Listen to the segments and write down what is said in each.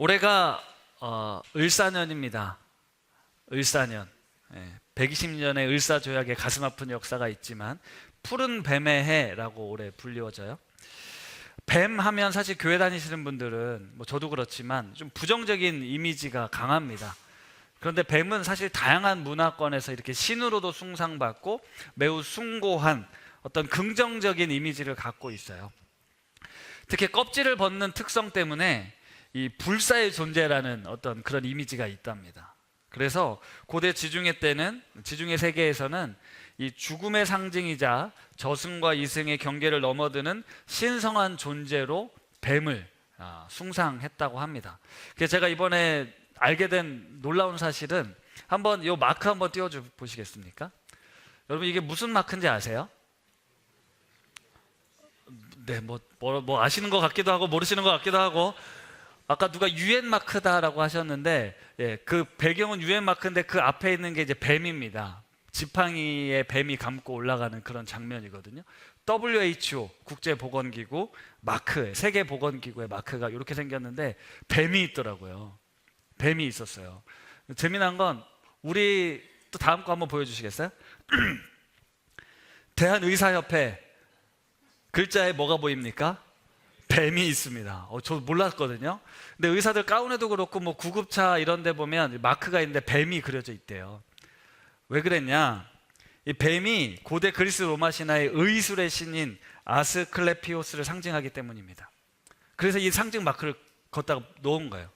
올해가 어, 을사년입니다. 을사년. 예, 120년의 을사조약의 가슴 아픈 역사가 있지만 푸른 뱀의 해라고 올해 불리워져요. 뱀 하면 사실 교회 다니시는 분들은 뭐 저도 그렇지만 좀 부정적인 이미지가 강합니다. 그런데 뱀은 사실 다양한 문화권에서 이렇게 신으로도 숭상받고 매우 숭고한 어떤 긍정적인 이미지를 갖고 있어요. 특히 껍질을 벗는 특성 때문에 이 불사의 존재라는 어떤 그런 이미지가 있답니다. 그래서 고대 지중해 때는 지중해 세계에서는 이 죽음의 상징이자 저승과 이승의 경계를 넘어드는 신성한 존재로 뱀을 아, 숭상했다고 합니다. 그래서 제가 이번에 알게 된 놀라운 사실은 한번 이 마크 한번 띄워 주 보시겠습니까? 여러분 이게 무슨 마크인지 아세요? 네, 뭐, 뭐, 뭐 아시는 것 같기도 하고 모르시는 것 같기도 하고 아까 누가 유엔 마크다라고 하셨는데 예, 그 배경은 유엔 마크인데 그 앞에 있는 게 이제 뱀입니다. 지팡이에 뱀이 감고 올라가는 그런 장면이거든요. WHO 국제보건기구 마크 세계 보건기구의 마크가 이렇게 생겼는데 뱀이 있더라고요. 뱀이 있었어요. 재미난 건 우리 또 다음 거 한번 보여주시겠어요? 대한의사협회 글자에 뭐가 보입니까? 뱀이 있습니다. 어, 저 몰랐거든요. 근데 의사들 가운에도 그렇고 뭐 구급차 이런 데 보면 마크가 있는데 뱀이 그려져 있대요. 왜 그랬냐? 이 뱀이 고대 그리스 로마 신화의 의술의 신인 아스클레피오스를 상징하기 때문입니다. 그래서 이 상징 마크를 걷다가 놓은 거예요.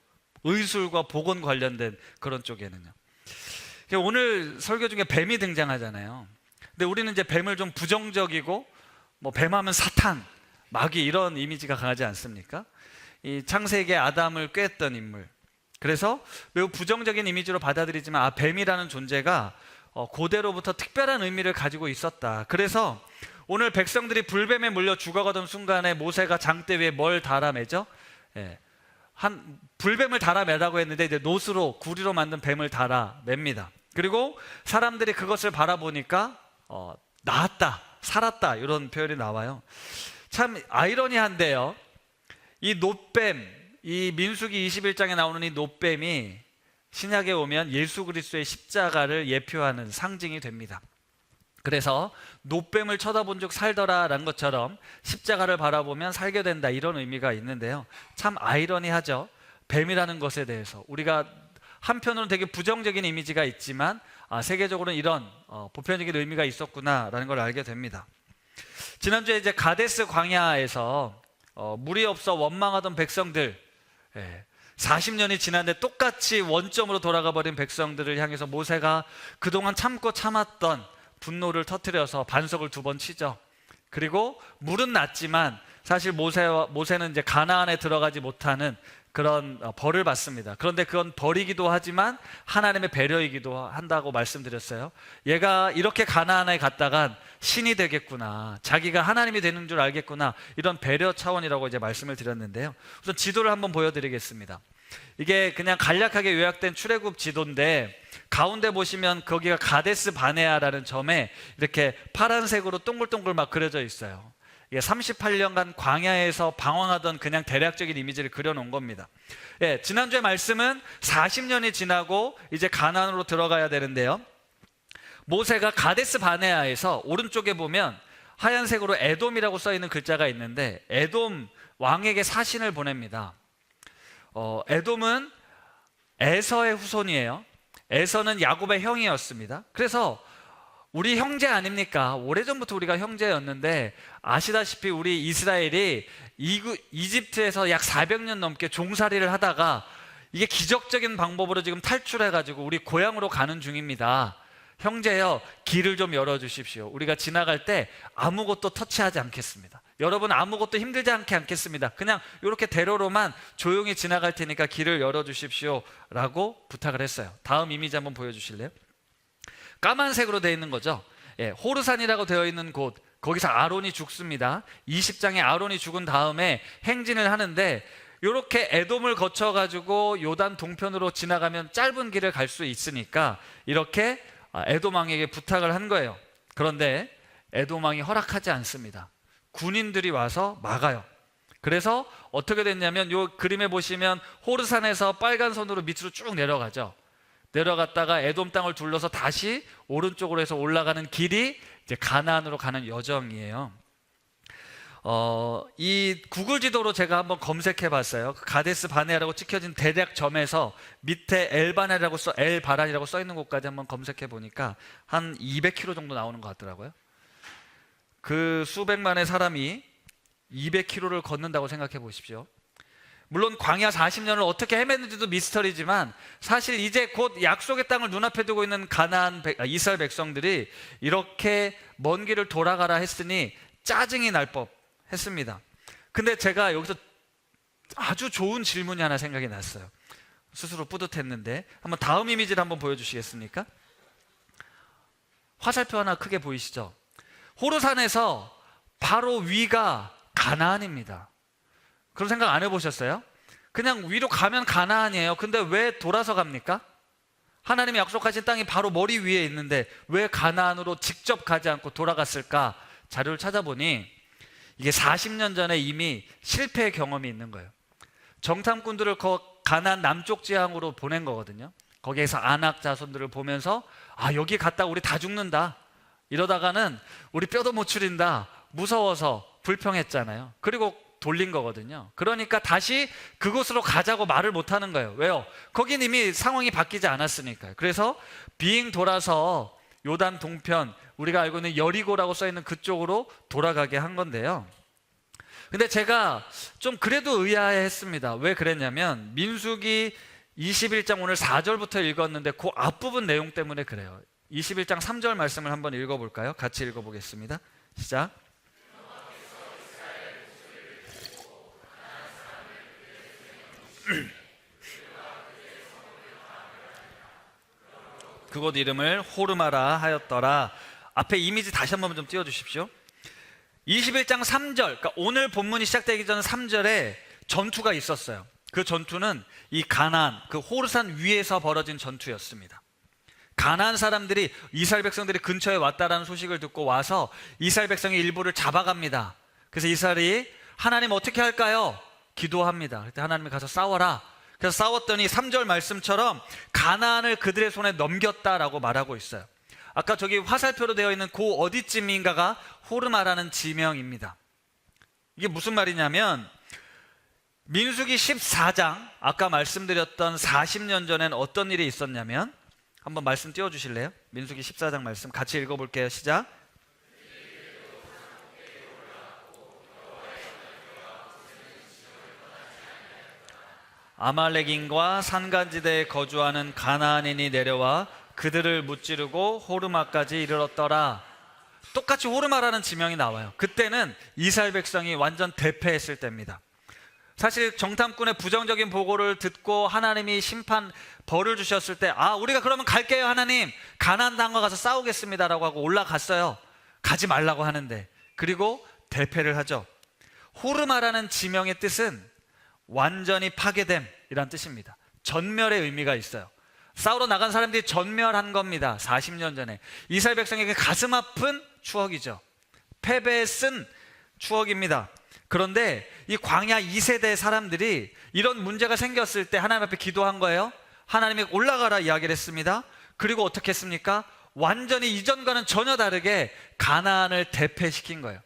의술과 보건 관련된 그런 쪽에는요. 오늘 설교 중에 뱀이 등장하잖아요. 근데 우리는 이제 뱀을 좀 부정적이고 뭐 뱀하면 사탄, 마귀 이런 이미지가 강하지 않습니까? 이 창세기에 아담을 꿰었던 인물. 그래서 매우 부정적인 이미지로 받아들이지만 아 뱀이라는 존재가 어, 고대로부터 특별한 의미를 가지고 있었다. 그래서 오늘 백성들이 불뱀에 물려 죽어가던 순간에 모세가 장대 위에 뭘 달아매죠? 예. 한 불뱀을 달아매라고 했는데 이제 노스로 구리로 만든 뱀을 달아맵니다. 그리고 사람들이 그것을 바라보니까 어, 나았다, 살았다 이런 표현이 나와요. 참 아이러니한데요. 이 노뱀, 이 민수기 21장에 나오는 이 노뱀이 신약에 오면 예수 그리스도의 십자가를 예표하는 상징이 됩니다. 그래서 노뱀을 쳐다본 적 살더라라는 것처럼 십자가를 바라보면 살게 된다 이런 의미가 있는데요. 참 아이러니하죠. 뱀이라는 것에 대해서 우리가 한편으로는 되게 부정적인 이미지가 있지만 아, 세계적으로는 이런 어, 보편적인 의미가 있었구나라는 걸 알게 됩니다. 지난주에 이제 가데스 광야에서 어, 물이 없어 원망하던 백성들 예, 40년이 지났는데 똑같이 원점으로 돌아가 버린 백성들을 향해서 모세가 그동안 참고 참았던 분노를 터뜨려서 반석을 두 번 치죠. 그리고 물은 났지만 사실 모세와 모세는 이제 가나안에 들어가지 못하는 그런 어, 벌을 받습니다. 그런데 그건 벌이기도 하지만 하나님의 배려이기도 한다고 말씀드렸어요. 얘가 이렇게 가나안에 갔다간 신이 되겠구나. 자기가 하나님이 되는 줄 알겠구나. 이런 배려 차원이라고 이제 말씀을 드렸는데요. 우선 지도를 한번 보여드리겠습니다. 이게 그냥 간략하게 요약된 출애굽 지도인데 가운데 보시면 거기가 가데스 바네아라는 점에 이렇게 파란색으로 동글동글 막 그려져 있어요. 이게 38년간 광야에서 방황하던 그냥 대략적인 이미지를 그려놓은 겁니다. 예, 지난주에 말씀은 40년이 지나고 이제 가나안으로 들어가야 되는데요. 모세가 가데스 바네아에서 오른쪽에 보면 하얀색으로 에돔이라고 써 있는 글자가 있는데 에돔 왕에게 사신을 보냅니다. 어, 에돔은 에서의 후손이에요. 에서는 야곱의 형이었습니다. 그래서 우리 형제 아닙니까? 오래전부터 우리가 형제였는데 아시다시피 우리 이스라엘이 이구, 이집트에서 약 400년 넘게 종살이를 하다가 이게 기적적인 방법으로 지금 탈출해가지고 우리 고향으로 가는 중입니다. 형제여 길을 좀 열어주십시오. 우리가 지나갈 때 아무것도 터치하지 않겠습니다. 여러분 아무것도 힘들지 않게 않겠습니다. 그냥 이렇게 대로로만 조용히 지나갈 테니까 길을 열어주십시오 라고 부탁을 했어요. 다음 이미지 한번 보여주실래요? 까만색으로 되어 있는 거죠. 예, 호르산이라고 되어 있는 곳 거기서 아론이 죽습니다. 20장에 아론이 죽은 다음에 행진을 하는데 이렇게 에돔을 거쳐 가지고 요단 동편으로 지나가면 짧은 길을 갈 수 있으니까 이렇게 아, 에돔 왕에게 부탁을 한 거예요. 그런데 에돔 왕이 허락하지 않습니다. 군인들이 와서 막아요. 그래서 어떻게 됐냐면 요 그림에 보시면 호르산에서 빨간 선으로 밑으로 쭉 내려가죠. 내려갔다가 에돔 땅을 둘러서 다시 오른쪽으로 해서 올라가는 길이 이제 가나안으로 가는 여정이에요. 어, 이 구글 지도로 제가 한번 검색해 봤어요. 그 가데스 바네아라고 찍혀진 대략 점에서 밑에 엘바네라고 써 엘바란이라고 써 있는 곳까지 한번 검색해 보니까 한 200km 정도 나오는 것 같더라고요. 그 수백만의 사람이 200km를 걷는다고 생각해 보십시오. 물론 광야 40년을 어떻게 헤맸는지도 미스터리지만 사실 이제 곧 약속의 땅을 눈앞에 두고 있는 가나안 백- 아, 이스라엘 백성들이 이렇게 먼 길을 돌아가라 했으니 짜증이 날 법 했습니다. 근데 제가 여기서 아주 좋은 질문이 하나 생각이 났어요. 스스로 뿌듯했는데 한번 다음 이미지를 한번 보여 주시겠습니까? 화살표 하나 크게 보이시죠? 호르산에서 바로 위가 가나안입니다. 그런 생각 안 해보셨어요? 그냥 위로 가면 가나안이에요. 근데 왜 돌아서 갑니까? 하나님이 약속하신 땅이 바로 머리 위에 있는데 왜 가나안으로 직접 가지 않고 돌아갔을까? 자료를 찾아보니 이게 40년 전에 이미 실패 경험이 있는 거예요. 정탐꾼들을 거 가나안 남쪽 지향으로 보낸 거거든요. 거기에서 안악 자손들을 보면서 아 여기 갔다 우리 다 죽는다. 이러다가는 우리 뼈도 못 추린다. 무서워서 불평했잖아요. 그리고 돌린 거거든요. 그러니까 다시 그곳으로 가자고 말을 못 하는 거예요. 왜요? 거긴 이미 상황이 바뀌지 않았으니까요. 그래서 비행 돌아서 요단 동편 우리가 알고 있는 여리고라고 써 있는 그쪽으로 돌아가게 한 건데요. 근데 제가 좀 그래도 의아해했습니다. 왜 그랬냐면 민수기 21장 오늘 4절부터 읽었는데 그 앞부분 내용 때문에 그래요. 21장 3절 말씀을 한번 읽어볼까요? 같이 읽어보겠습니다. 시작. 그곳 이름을 호르마라 하였더라. 앞에 이미지 다시 한번 좀 띄워주십시오. 21장 3절, 그러니까 오늘 본문이 시작되기 전 3절에 전투가 있었어요. 그 전투는 이 가나안, 그 호르산 위에서 벌어진 전투였습니다. 가나안 사람들이 이스라엘 백성들이 근처에 왔다라는 소식을 듣고 와서 이스라엘 백성의 일부를 잡아갑니다. 그래서 이스라엘이 하나님 어떻게 할까요? 기도합니다. 그때 하나님이 가서 싸워라. 그래서 싸웠더니 3절 말씀처럼 가나안을 그들의 손에 넘겼다라고 말하고 있어요. 아까 저기 화살표로 되어 있는 그 어디쯤인가가 호르마라는 지명입니다. 이게 무슨 말이냐면 민수기 14장 아까 말씀드렸던 40년 전엔 어떤 일이 있었냐면 한번 말씀 띄워 주실래요? 민수기 14장 말씀 같이 읽어 볼게요. 시작. 아말렉인과 산간지대에 거주하는 가나안인이 내려와 그들을 무찌르고 호르마까지 이르렀더라. 똑같이 호르마라는 지명이 나와요. 그때는 이스라엘 백성이 완전 대패했을 때입니다. 사실 정탐꾼의 부정적인 보고를 듣고 하나님이 심판 벌을 주셨을 때 아 우리가 그러면 갈게요 하나님 가나안 땅과 가서 싸우겠습니다라고 하고 올라갔어요 가지 말라고 하는데 그리고 대패를 하죠 호르마라는 지명의 뜻은 완전히 파괴됨이란 뜻입니다 전멸의 의미가 있어요 싸우러 나간 사람들이 전멸한 겁니다 40년 전에 이스라엘 백성에게 가슴 아픈 추억이죠 패배에 쓴 추억입니다 그런데 이 광야 2세대 사람들이 이런 문제가 생겼을 때 하나님 앞에 기도한 거예요. 하나님이 올라가라 이야기를 했습니다. 그리고 어떻게 했습니까? 완전히 이전과는 전혀 다르게 가나안을 대패시킨 거예요.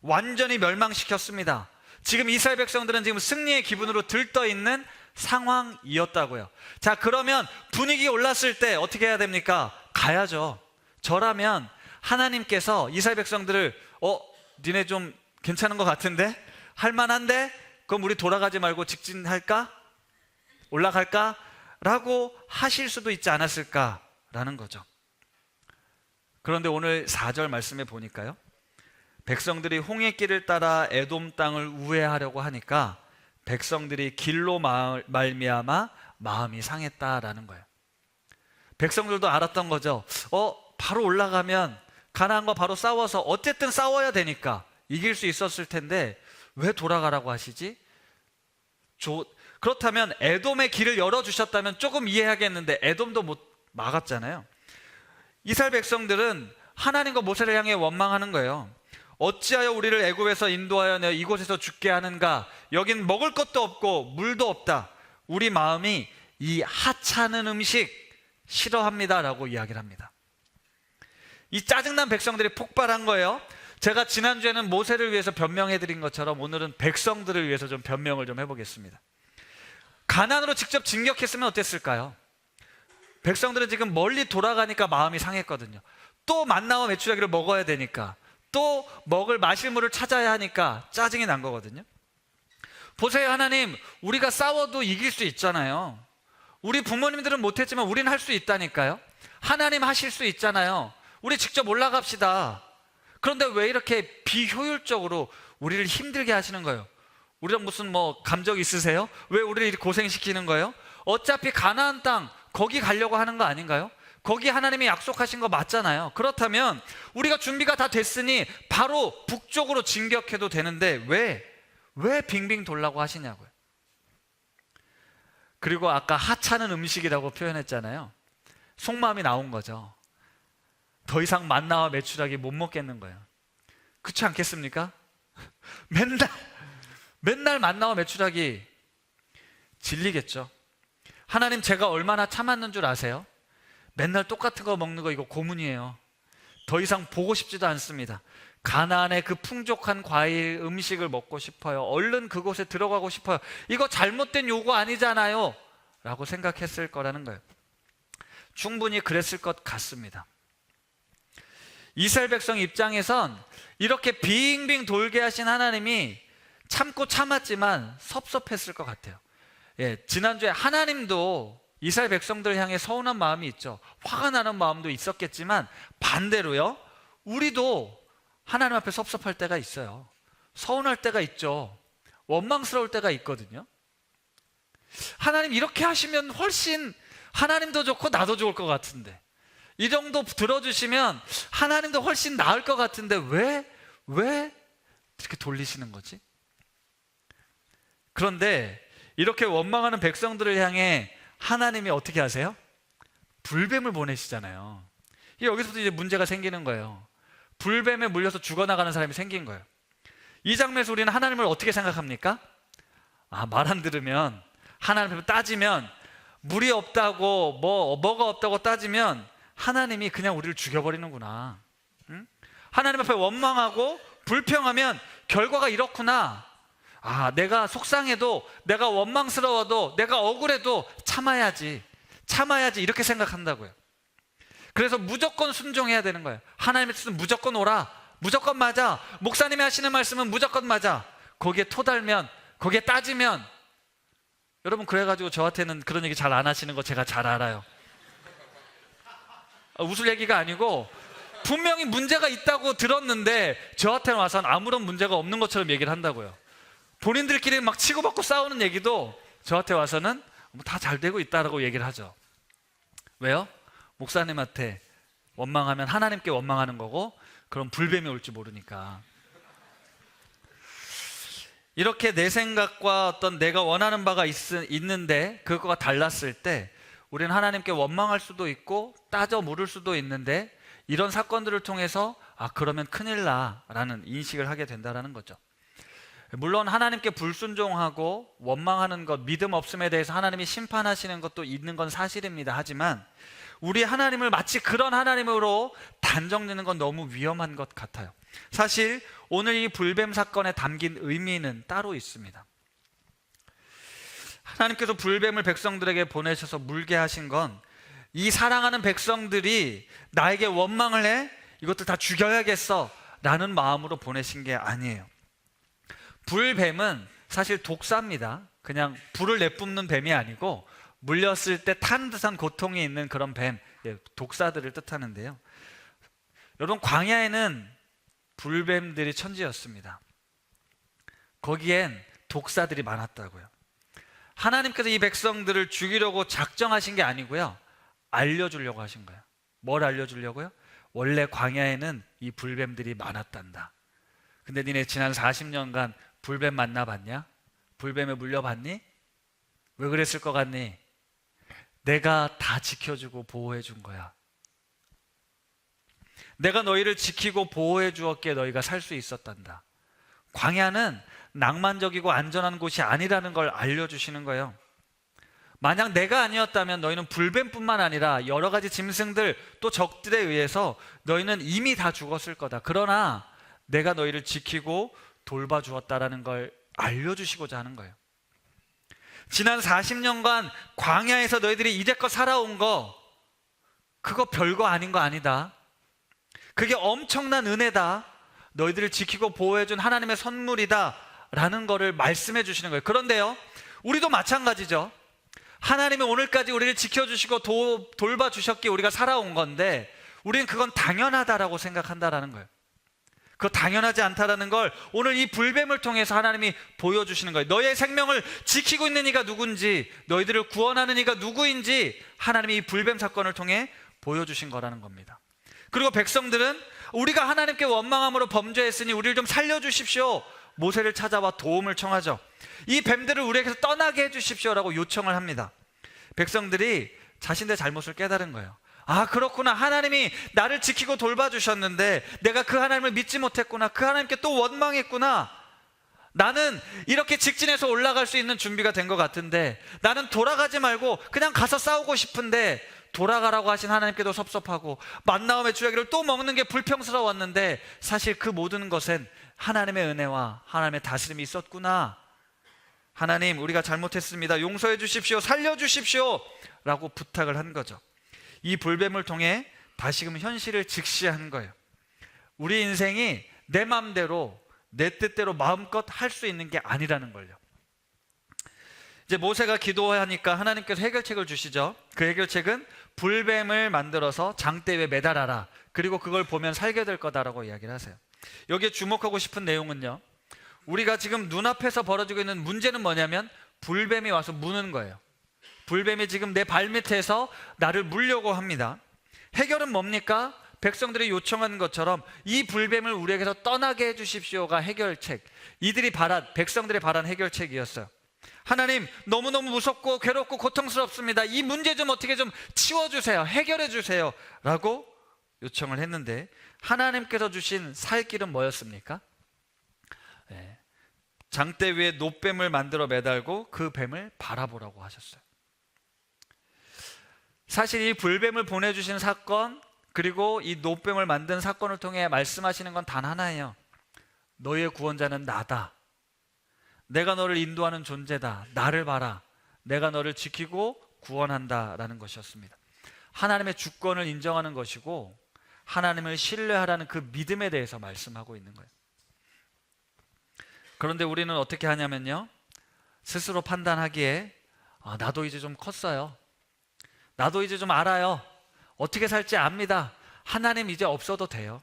완전히 멸망시켰습니다. 지금 이스라엘 백성들은 지금 승리의 기분으로 들떠 있는 상황이었다고요. 자, 그러면 분위기 올랐을 때 어떻게 해야 됩니까? 가야죠. 저라면 하나님께서 이스라엘 백성들을 어, 니네 좀 괜찮은 것 같은데? 할 만한데? 그럼 우리 돌아가지 말고 직진할까? 올라갈까? 라고 하실 수도 있지 않았을까라는 거죠. 그런데 오늘 4절 말씀에 보니까요. 백성들이 홍해길을 따라 에돔 땅을 우회하려고 하니까 백성들이 길로 말- 말미암아 마음이 상했다라는 거예요. 백성들도 알았던 거죠. 어, 바로 올라가면 가나안과 바로 싸워서 어쨌든 싸워야 되니까 이길 수 있었을 텐데 왜 돌아가라고 하시지? 조- 그렇다면 에돔의 길을 열어 주셨다면 조금 이해하겠는데 에돔도 못 막았잖아요. 이스라엘 백성들은 하나님과 모세를 향해 원망하는 거예요. 어찌하여 우리를 애굽에서 인도하여 내 이곳에서 죽게 하는가? 여긴 먹을 것도 없고 물도 없다. 우리 마음이 이 하찮은 음식 싫어합니다라고 이야기를 합니다. 이 짜증난 백성들이 폭발한 거예요. 제가 지난주에는 모세를 위해서 변명해 드린 것처럼 오늘은 백성들을 위해서 좀 변명을 좀 해보겠습니다. 가난으로 직접 진격했으면 어땠을까요? 백성들은 지금 멀리 돌아가니까 마음이 상했거든요. 또 만나와 메추라기를 먹어야 되니까 또 먹을 마실 물을 찾아야 하니까 짜증이 난 거거든요. 보세요, 하나님, 우리가 싸워도 이길 수 있잖아요. 우리 부모님들은 못했지만 우리는 할 수 있다니까요. 하나님 하실 수 있잖아요. 우리 직접 올라갑시다. 그런데 왜 이렇게 비효율적으로 우리를 힘들게 하시는 거예요? 우리랑 무슨 뭐 감정 있으세요? 왜 우리를 고생시키는 거예요? 어차피 가나안 땅 거기 가려고 하는 거 아닌가요? 거기 하나님이 약속하신 거 맞잖아요. 그렇다면 우리가 준비가 다 됐으니 바로 북쪽으로 진격해도 되는데 왜, 왜 빙빙 돌라고 하시냐고요. 그리고 아까 하찮은 음식이라고 표현했잖아요. 속마음이 나온 거죠. 더 이상 만나와 메추라기 못 먹겠는 거예요. 그렇지 않겠습니까? 맨날, 맨날 만나와 메추라기 질리겠죠. 하나님 제가 얼마나 참았는 줄 아세요? 맨날 똑같은 거 먹는 거 이거 고문이에요. 더 이상 보고 싶지도 않습니다. 가나안의 그 풍족한 과일 음식을 먹고 싶어요. 얼른 그곳에 들어가고 싶어요. 이거 잘못된 요구 아니잖아요. 라고 생각했을 거라는 거예요. 충분히 그랬을 것 같습니다. 이스라엘 백성 입장에선 이렇게 빙빙 돌게 하신 하나님이 참고 참았지만 섭섭했을 것 같아요. 예, 지난주에 하나님도 이스라엘 백성들 향해 서운한 마음이 있죠. 화가 나는 마음도 있었겠지만 반대로요. 우리도 하나님 앞에 섭섭할 때가 있어요. 서운할 때가 있죠. 원망스러울 때가 있거든요. 하나님 이렇게 하시면 훨씬 하나님도 좋고 나도 좋을 것 같은데 이 정도 들어주시면 하나님도 훨씬 나을 것 같은데 왜, 왜 이렇게 돌리시는 거지? 그런데 이렇게 원망하는 백성들을 향해 하나님이 어떻게 하세요? 불뱀을 보내시잖아요. 여기서도 이제 문제가 생기는 거예요. 불뱀에 물려서 죽어나가는 사람이 생긴 거예요. 이 장면에서 우리는 하나님을 어떻게 생각합니까? 아, 말 안 들으면, 하나님 앞에 따지면, 물이 없다고, 뭐, 뭐가 없다고 따지면, 하나님이 그냥 우리를 죽여버리는구나. 응? 하나님 앞에 원망하고, 불평하면, 결과가 이렇구나. 아, 내가 속상해도, 내가 원망스러워도, 내가 억울해도 참아야지. 참아야지. 이렇게 생각한다고요. 그래서 무조건 순종해야 되는 거예요. 하나님의 뜻은 무조건 오라. 무조건 맞아. 목사님이 하시는 말씀은 무조건 맞아. 거기에 토달면, 거기에 따지면, 여러분, 그래가지고 저한테는 그런 얘기 잘 안 하시는 거 제가 잘 알아요. 아, 웃을 얘기가 아니고, 분명히 문제가 있다고 들었는데, 저한테 와서는 아무런 문제가 없는 것처럼 얘기를 한다고요. 본인들끼리 막 치고받고 싸우는 얘기도 저한테 와서는 뭐 다잘 되고 있다라고 얘기를 하죠. 왜요? 목사님한테 원망하면 하나님께 원망하는 거고 그럼 불뱀이 올지 모르니까 이렇게 내 생각과 어떤 내가 원하는 바가 있, 있는데 그거가 달랐을 때 우리는 하나님께 원망할 수도 있고 따져 물을 수도 있는데 이런 사건들을 통해서 아 그러면 큰일 나라는 인식을 하게 된다라는 거죠. 물론 하나님께 불순종하고 원망하는 것, 믿음 없음에 대해서 하나님이 심판하시는 것도 있는 건 사실입니다. 하지만 우리 하나님을 마치 그런 하나님으로 단정짓는 건 너무 위험한 것 같아요. 사실 오늘 이 불뱀 사건에 담긴 의미는 따로 있습니다. 하나님께서 불뱀을 백성들에게 보내셔서 물게 하신 건 이 사랑하는 백성들이 나에게 원망을 해 이것들 다 죽여야겠어 라는 마음으로 보내신 게 아니에요. 불뱀은 사실 독사입니다. 그냥 불을 내뿜는 뱀이 아니고 물렸을 때탄 듯한 고통이 있는 그런 뱀, 예, 독사들을 뜻하는데요. 여러분 광야에는 불뱀들이 천지였습니다. 거기엔 독사들이 많았다고요. 하나님께서 이 백성들을 죽이려고 작정하신 게 아니고요. 알려주려고 하신 거예요. 뭘 알려주려고요? 원래 광야에는 이 불뱀들이 많았단다. 근데 니네 지난 40년간 불뱀 만나봤냐? 불뱀에 물려봤니? 왜 그랬을 것 같니? 내가 다 지켜주고 보호해 준 거야. 내가 너희를 지키고 보호해 주었기에 너희가 살 수 있었단다. 광야는 낭만적이고 안전한 곳이 아니라는 걸 알려주시는 거예요. 만약 내가 아니었다면 너희는 불뱀뿐만 아니라 여러 가지 짐승들 또 적들에 의해서 너희는 이미 다 죽었을 거다. 그러나 내가 너희를 지키고 돌봐주었다라는 걸 알려주시고자 하는 거예요. 지난 40년간 광야에서 너희들이 이제껏 살아온 거 그거 별거 아닌 거 아니다. 그게 엄청난 은혜다. 너희들을 지키고 보호해준 하나님의 선물이다. 라는 거를 말씀해 주시는 거예요. 그런데요, 우리도 마찬가지죠. 하나님이 오늘까지 우리를 지켜주시고 도, 돌봐주셨기에 우리가 살아온 건데, 우리는 그건 당연하다라고 생각한다라는 거예요. 그 당연하지 않다라는 걸 오늘 이 불뱀을 통해서 하나님이 보여주시는 거예요. 너의 생명을 지키고 있는 이가 누군지, 너희들을 구원하는 이가 누구인지 하나님이 이 불뱀 사건을 통해 보여주신 거라는 겁니다. 그리고 백성들은 우리가 하나님께 원망함으로 범죄했으니 우리를 좀 살려주십시오. 모세를 찾아와 도움을 청하죠. 이 뱀들을 우리에게서 떠나게 해주십시오라고 요청을 합니다. 백성들이 자신의 잘못을 깨달은 거예요. 아, 그렇구나. 하나님이 나를 지키고 돌봐주셨는데 내가 그 하나님을 믿지 못했구나. 그 하나님께 또 원망했구나. 나는 이렇게 직진해서 올라갈 수 있는 준비가 된 것 같은데 나는 돌아가지 말고 그냥 가서 싸우고 싶은데 돌아가라고 하신 하나님께도 섭섭하고 만나움의 주야기를 또 먹는 게 불평스러웠는데 사실 그 모든 것엔 하나님의 은혜와 하나님의 다스림이 있었구나. 하나님, 우리가 잘못했습니다. 용서해 주십시오. 살려 주십시오. 라고 부탁을 한 거죠. 이 불뱀을 통해 다시금 현실을 직시한 거예요. 우리 인생이 내 마음대로 내 뜻대로 마음껏 할 수 있는 게 아니라는 걸요. 이제 모세가 기도하니까 하나님께서 해결책을 주시죠. 그 해결책은 불뱀을 만들어서 장대 위에 매달아라. 그리고 그걸 보면 살게 될 거다라고 이야기를 하세요. 여기에 주목하고 싶은 내용은요. 우리가 지금 눈앞에서 벌어지고 있는 문제는 뭐냐면 불뱀이 와서 무는 거예요. 불뱀이 지금 내 발밑에서 나를 물려고 합니다. 해결은 뭡니까? 백성들이 요청한 것처럼 이 불뱀을 우리에게서 떠나게 해주십시오가 해결책. 이들이 바란, 백성들이 바란 해결책이었어요. 하나님, 너무너무 무섭고 괴롭고 고통스럽습니다. 이 문제 좀 어떻게 좀 치워주세요. 해결해주세요. 라고 요청을 했는데, 하나님께서 주신 살 길은 뭐였습니까? 네. 장대 위에 노뱀을 만들어 매달고 그 뱀을 바라보라고 하셨어요. 사실 이 불뱀을 보내주신 사건 그리고 이 노뱀을 만든 사건을 통해 말씀하시는 건 단 하나예요. 너의 구원자는 나다. 내가 너를 인도하는 존재다. 나를 봐라. 내가 너를 지키고 구원한다라는 것이었습니다. 하나님의 주권을 인정하는 것이고 하나님을 신뢰하라는 그 믿음에 대해서 말씀하고 있는 거예요. 그런데 우리는 어떻게 하냐면요. 스스로 판단하기에 아, 나도 이제 좀 컸어요. 나도 이제 좀 알아요. 어떻게 살지 압니다. 하나님 이제 없어도 돼요.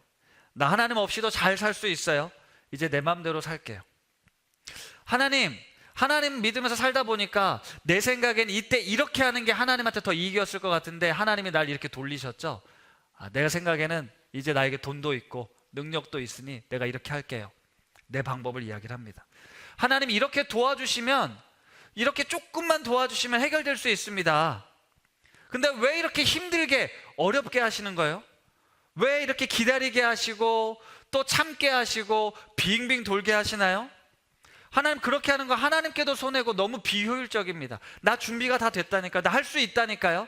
나 하나님 없이도 잘 살 수 있어요. 이제 내 마음대로 살게요. 하나님, 하나님 믿으면서 살다 보니까 내 생각엔 이때 이렇게 하는 게 하나님한테 더 이익이었을 것 같은데 하나님이 날 이렇게 돌리셨죠. 아, 내가 생각에는 이제 나에게 돈도 있고 능력도 있으니 내가 이렇게 할게요. 내 방법을 이야기를 합니다. 하나님 이렇게 도와주시면 이렇게 조금만 도와주시면 해결될 수 있습니다. 근데 왜 이렇게 힘들게 어렵게 하시는 거예요? 왜 이렇게 기다리게 하시고 또 참게 하시고 빙빙 돌게 하시나요? 하나님 그렇게 하는 거 하나님께도 손해고 너무 비효율적입니다. 나 준비가 다 됐다니까, 나 할 수 있다니까요.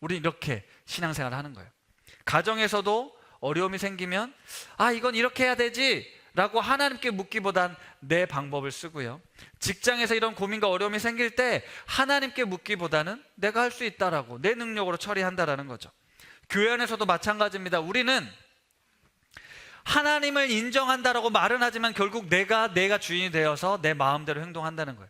우리 이렇게 신앙생활을 하는 거예요. 가정에서도 어려움이 생기면 아 이건 이렇게 해야 되지 라고 하나님께 묻기보단 내 방법을 쓰고요. 직장에서 이런 고민과 어려움이 생길 때 하나님께 묻기보다는 내가 할 수 있다라고 내 능력으로 처리한다라는 거죠. 교회 안에서도 마찬가지입니다. 우리는 하나님을 인정한다라고 말은 하지만 결국 내가 내가 주인이 되어서 내 마음대로 행동한다는 거예요.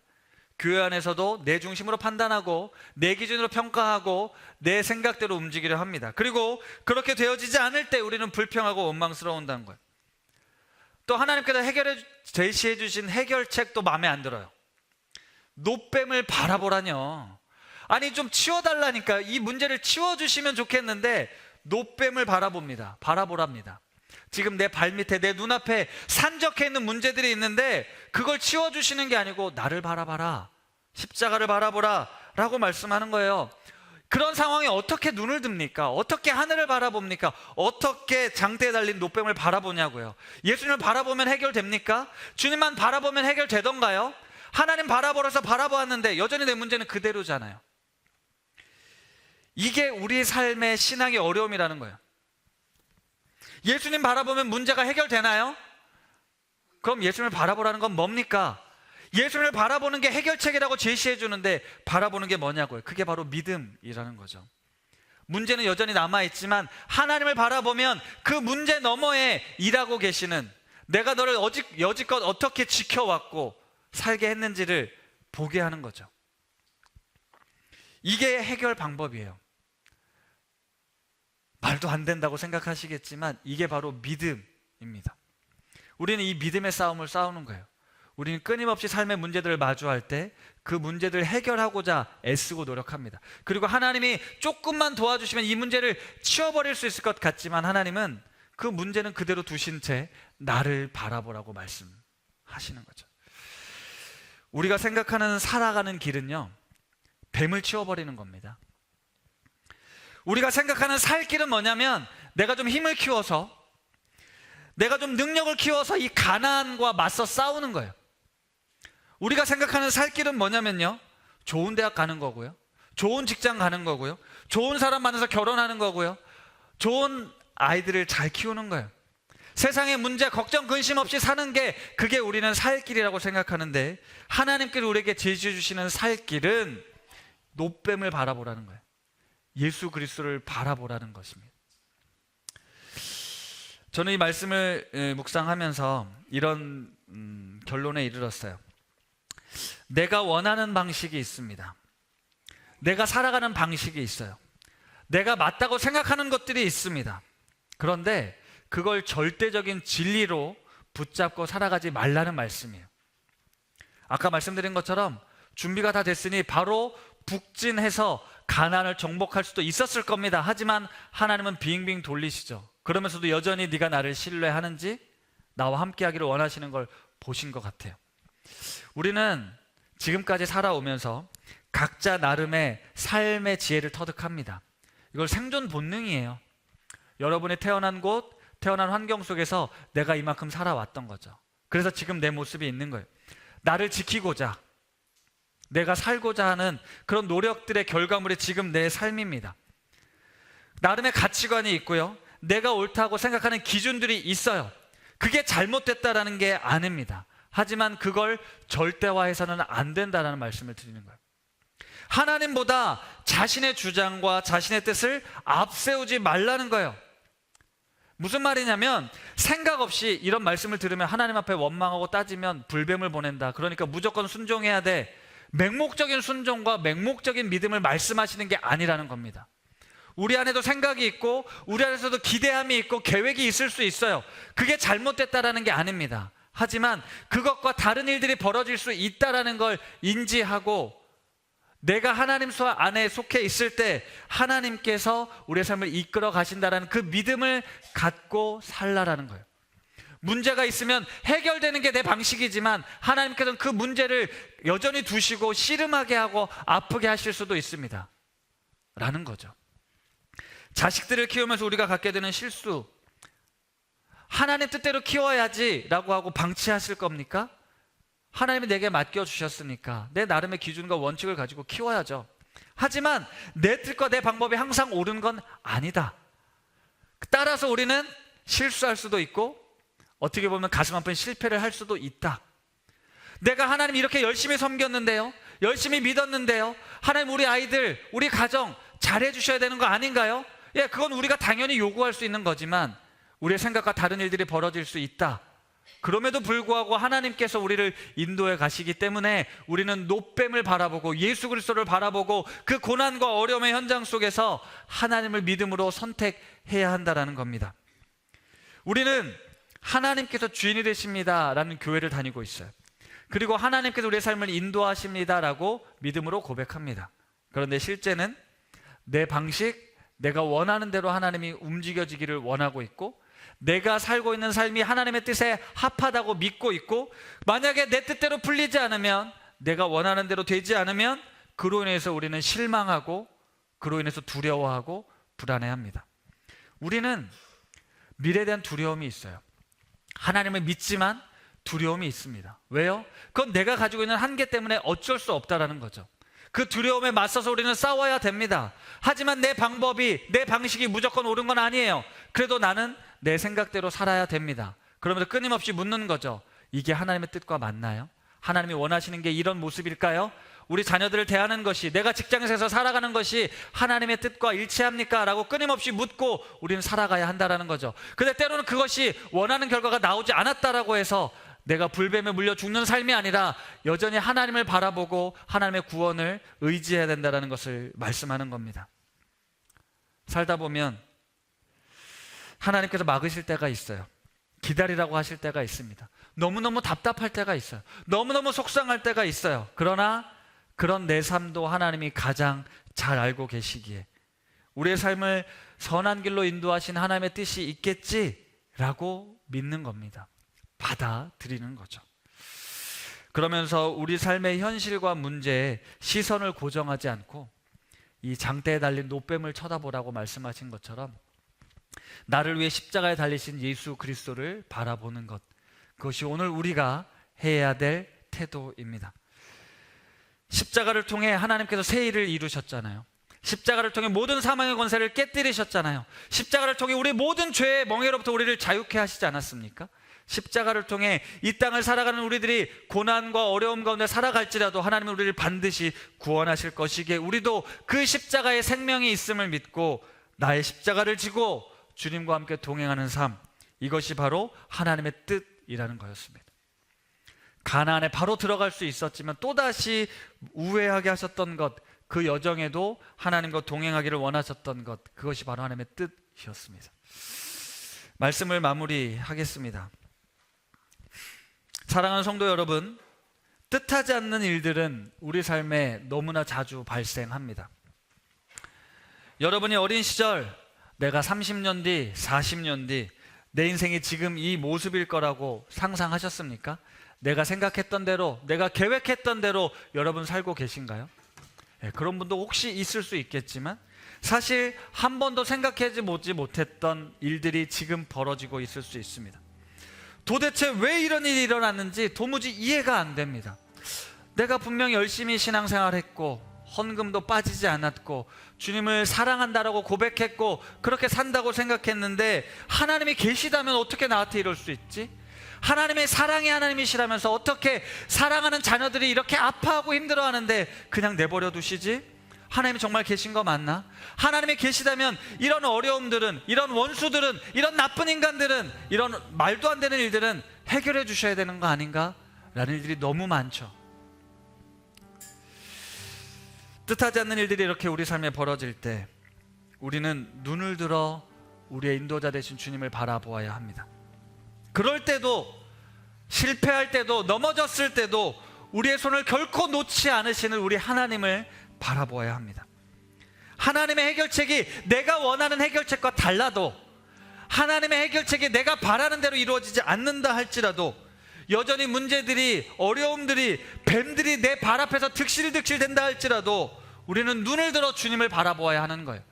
교회 안에서도 내 중심으로 판단하고 내 기준으로 평가하고 내 생각대로 움직이려 합니다. 그리고 그렇게 되어지지 않을 때 우리는 불평하고 원망스러운다는 거예요. 또 하나님께서 해결해 제시해 주신 해결책도 마음에 안 들어요. 노뱀을 바라보라뇨. 아니 좀 치워달라니까 이 문제를 치워주시면 좋겠는데 노뱀을 바라봅니다. 바라보랍니다. 지금 내 발밑에 내 눈앞에 산적해 있는 문제들이 있는데 그걸 치워주시는 게 아니고 나를 바라봐라. 십자가를 바라보라. 라고 말씀하는 거예요. 그런 상황에 어떻게 눈을 듭니까? 어떻게 하늘을 바라봅니까? 어떻게 장대에 달린 노뱀을 바라보냐고요. 예수님을 바라보면 해결됩니까? 주님만 바라보면 해결되던가요? 하나님 바라보라서 바라보았는데 여전히 내 문제는 그대로잖아요. 이게 우리 삶의 신앙의 어려움이라는 거예요. 예수님 바라보면 문제가 해결되나요? 그럼 예수님을 바라보라는 건 뭡니까? 예수님을 바라보는 게 해결책이라고 제시해 주는데 바라보는 게 뭐냐고요? 그게 바로 믿음이라는 거죠. 문제는 여전히 남아 있지만 하나님을 바라보면 그 문제 너머에 일하고 계시는 내가 너를 여지껏 어떻게 지켜왔고 살게 했는지를 보게 하는 거죠. 이게 해결 방법이에요. 말도 안 된다고 생각하시겠지만 이게 바로 믿음입니다. 우리는 이 믿음의 싸움을 싸우는 거예요. 우리는 끊임없이 삶의 문제들을 마주할 때 그 문제들을 해결하고자 애쓰고 노력합니다. 그리고 하나님이 조금만 도와주시면 이 문제를 치워버릴 수 있을 것 같지만 하나님은 그 문제는 그대로 두신 채 나를 바라보라고 말씀하시는 거죠. 우리가 생각하는 살아가는 길은요, 뱀을 치워버리는 겁니다. 우리가 생각하는 살 길은 뭐냐면 내가 좀 힘을 키워서 내가 좀 능력을 키워서 이 가난과 맞서 싸우는 거예요. 우리가 생각하는 살 길은 뭐냐면요. 좋은 대학 가는 거고요. 좋은 직장 가는 거고요. 좋은 사람 만나서 결혼하는 거고요. 좋은 아이들을 잘 키우는 거예요. 세상의 문제, 걱정, 근심 없이 사는 게 그게 우리는 살 길이라고 생각하는데 하나님께서 우리에게 제시해 주시는 살 길은 노뱀을 바라보라는 거예요. 예수 그리스도를 바라보라는 것입니다. 저는 이 말씀을 에, 묵상하면서 이런 음, 결론에 이르렀어요. 내가 원하는 방식이 있습니다. 내가 살아가는 방식이 있어요. 내가 맞다고 생각하는 것들이 있습니다. 그런데 그걸 절대적인 진리로 붙잡고 살아가지 말라는 말씀이에요. 아까 말씀드린 것처럼 준비가 다 됐으니 바로 북진해서 가난을 정복할 수도 있었을 겁니다. 하지만 하나님은 빙빙 돌리시죠. 그러면서도 여전히 네가 나를 신뢰하는지 나와 함께하기를 원하시는 걸 보신 것 같아요. 우리는 지금까지 살아오면서 각자 나름의 삶의 지혜를 터득합니다. 이걸 생존 본능이에요. 여러분이 태어난 곳, 태어난 환경 속에서 내가 이만큼 살아왔던 거죠. 그래서 지금 내 모습이 있는 거예요. 나를 지키고자, 내가 살고자 하는 그런 노력들의 결과물이 지금 내 삶입니다. 나름의 가치관이 있고요. 내가 옳다고 생각하는 기준들이 있어요. 그게 잘못됐다라는 게 아닙니다. 하지만 그걸 절대화해서는 안 된다라는 말씀을 드리는 거예요. 하나님보다 자신의 주장과 자신의 뜻을 앞세우지 말라는 거예요. 무슨 말이냐면 생각 없이 이런 말씀을 들으면 하나님 앞에 원망하고 따지면 불뱀을 보낸다. 그러니까 무조건 순종해야 돼. 맹목적인 순종과 맹목적인 믿음을 말씀하시는 게 아니라는 겁니다. 우리 안에도 생각이 있고 우리 안에서도 기대함이 있고 계획이 있을 수 있어요. 그게 잘못됐다라는 게 아닙니다. 하지만 그것과 다른 일들이 벌어질 수 있다라는 걸 인지하고 내가 하나님 수 안에 속해 있을 때 하나님께서 우리의 삶을 이끌어 가신다라는 그 믿음을 갖고 살라라는 거예요. 문제가 있으면 해결되는 게 내 방식이지만 하나님께서는 그 문제를 여전히 두시고 씨름하게 하고 아프게 하실 수도 있습니다. 라는 거죠. 자식들을 키우면서 우리가 갖게 되는 실수. 하나님 뜻대로 키워야지 라고 하고 방치하실 겁니까? 하나님이 내게 맡겨 주셨으니까 내 나름의 기준과 원칙을 가지고 키워야죠. 하지만 내 뜻과 내 방법이 항상 옳은 건 아니다. 따라서 우리는 실수할 수도 있고 어떻게 보면 가슴 아픈 실패를 할 수도 있다. 내가 하나님 이렇게 열심히 섬겼는데요. 열심히 믿었는데요. 하나님 우리 아이들, 우리 가정 잘해 주셔야 되는 거 아닌가요? 예, 그건 우리가 당연히 요구할 수 있는 거지만 우리의 생각과 다른 일들이 벌어질 수 있다. 그럼에도 불구하고 하나님께서 우리를 인도해 가시기 때문에 우리는 노뱀을 바라보고 예수 그리스도를 바라보고 그 고난과 어려움의 현장 속에서 하나님을 믿음으로 선택해야 한다라는 겁니다. 우리는 하나님께서 주인이 되십니다라는 교회를 다니고 있어요. 그리고 하나님께서 우리의 삶을 인도하십니다라고 믿음으로 고백합니다. 그런데 실제는 내 방식, 내가 원하는 대로 하나님이 움직여지기를 원하고 있고 내가 살고 있는 삶이 하나님의 뜻에 합하다고 믿고 있고 만약에 내 뜻대로 풀리지 않으면 내가 원하는 대로 되지 않으면 그로 인해서 우리는 실망하고 그로 인해서 두려워하고 불안해합니다. 우리는 미래에 대한 두려움이 있어요. 하나님을 믿지만 두려움이 있습니다. 왜요? 그건 내가 가지고 있는 한계 때문에 어쩔 수 없다라는 거죠. 그 두려움에 맞서서 우리는 싸워야 됩니다. 하지만 내 방법이, 내 방식이 무조건 옳은 건 아니에요. 그래도 나는 내 생각대로 살아야 됩니다. 그러면서 끊임없이 묻는 거죠. 이게 하나님의 뜻과 맞나요? 하나님이 원하시는 게 이런 모습일까요? 우리 자녀들을 대하는 것이 내가 직장에서 살아가는 것이 하나님의 뜻과 일치합니까? 라고 끊임없이 묻고 우리는 살아가야 한다라는 거죠. 근데 때로는 그것이 원하는 결과가 나오지 않았다라고 해서 내가 불뱀에 물려 죽는 삶이 아니라 여전히 하나님을 바라보고 하나님의 구원을 의지해야 된다라는 것을 말씀하는 겁니다. 살다 보면 하나님께서 막으실 때가 있어요. 기다리라고 하실 때가 있습니다. 너무너무 답답할 때가 있어요. 너무너무 속상할 때가 있어요. 그러나 그런 내 삶도 하나님이 가장 잘 알고 계시기에 우리의 삶을 선한 길로 인도하신 하나님의 뜻이 있겠지라고 믿는 겁니다. 받아들이는 거죠. 그러면서 우리 삶의 현실과 문제에 시선을 고정하지 않고 이 장대에 달린 노뱀을 쳐다보라고 말씀하신 것처럼 나를 위해 십자가에 달리신 예수 그리스도를 바라보는 것 그것이 오늘 우리가 해야 될 태도입니다. 십자가를 통해 하나님께서 새 일을 이루셨잖아요. 십자가를 통해 모든 사망의 권세를 깨뜨리셨잖아요. 십자가를 통해 우리 모든 죄의 멍에로부터 우리를 자유케 하시지 않았습니까? 십자가를 통해 이 땅을 살아가는 우리들이 고난과 어려움 가운데 살아갈지라도 하나님은 우리를 반드시 구원하실 것이기에 우리도 그 십자가의 생명이 있음을 믿고 나의 십자가를 지고 주님과 함께 동행하는 삶 이것이 바로 하나님의 뜻이라는 거였습니다. 가나안에 바로 들어갈 수 있었지만 또다시 우회하게 하셨던 것, 그 여정에도 하나님과 동행하기를 원하셨던 것, 그것이 바로 하나님의 뜻이었습니다. 말씀을 마무리하겠습니다. 사랑하는 성도 여러분, 뜻하지 않는 일들은 우리 삶에 너무나 자주 발생합니다. 여러분이 어린 시절 내가 30년 뒤, 40년 뒤 내 인생이 지금 이 모습일 거라고 상상하셨습니까? 내가 생각했던 대로, 내가 계획했던 대로 여러분 살고 계신가요? 예, 그런 분도 혹시 있을 수 있겠지만 사실 한 번도 생각하지 못했던 일들이 지금 벌어지고 있을 수 있습니다. 도대체 왜 이런 일이 일어났는지 도무지 이해가 안 됩니다. 내가 분명 열심히 신앙생활 했고 헌금도 빠지지 않았고 주님을 사랑한다라고 고백했고 그렇게 산다고 생각했는데 하나님이 계시다면 어떻게 나한테 이럴 수 있지? 하나님의 사랑의 하나님이시라면서 어떻게 사랑하는 자녀들이 이렇게 아파하고 힘들어하는데 그냥 내버려 두시지? 하나님이 정말 계신 거 맞나? 하나님이 계시다면 이런 어려움들은 이런 원수들은 이런 나쁜 인간들은 이런 말도 안 되는 일들은 해결해 주셔야 되는 거 아닌가? 라는 일들이 너무 많죠. 뜻하지 않는 일들이 이렇게 우리 삶에 벌어질 때 우리는 눈을 들어 우리의 인도자 되신 주님을 바라보아야 합니다. 그럴 때도 실패할 때도 넘어졌을 때도 우리의 손을 결코 놓지 않으시는 우리 하나님을 바라보아야 합니다. 하나님의 해결책이 내가 원하는 해결책과 달라도 하나님의 해결책이 내가 바라는 대로 이루어지지 않는다 할지라도 여전히 문제들이 어려움들이 뱀들이 내 발 앞에서 득실득실 된다 할지라도 우리는 눈을 들어 주님을 바라보아야 하는 거예요.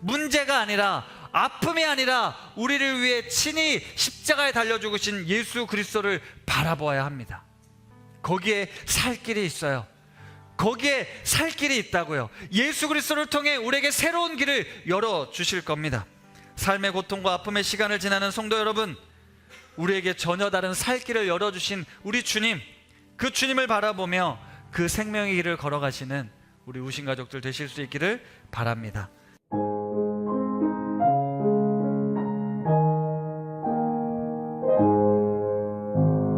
문제가 아니라 아픔이 아니라 우리를 위해 친히 십자가에 달려 죽으신 예수 그리스도를 바라보아야 합니다. 거기에 살 길이 있어요. 거기에 살 길이 있다고요. 예수 그리스도를 통해 우리에게 새로운 길을 열어 주실 겁니다. 삶의 고통과 아픔의 시간을 지나는 성도 여러분, 우리에게 전혀 다른 살 길을 열어 주신 우리 주님, 그 주님을 바라보며 그 생명의 길을 걸어가시는 우리 우신 가족들 되실 수 있기를 바랍니다.